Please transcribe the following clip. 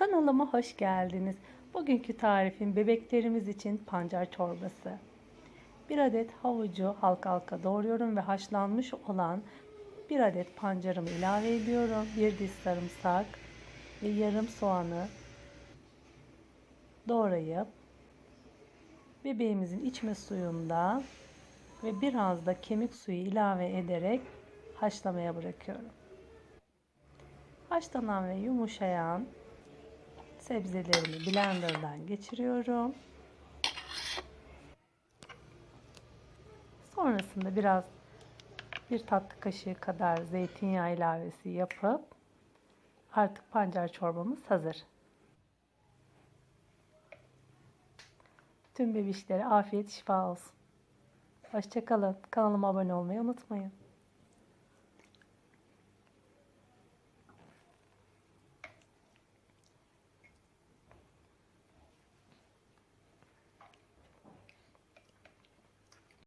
Kanalıma hoş geldiniz. Bugünkü tarifim bebeklerimiz için pancar çorbası. Bir adet havucu halka halka doğruyorum ve haşlanmış olan bir adet pancarımı ilave ediyorum. Bir diş sarımsak ve yarım soğanı doğrayıp bebeğimizin içme suyunda ve biraz da kemik suyu ilave ederek haşlamaya bırakıyorum. Haşlanan ve yumuşayan sebzelerimi blenderdan geçiriyorum. Sonrasında biraz bir tatlı kaşığı kadar zeytinyağı ilavesi yapıp artık pancar çorbamız hazır. Tüm bebişlere afiyet şifa olsun. Hoşçakalın. Kanalıma abone olmayı unutmayın.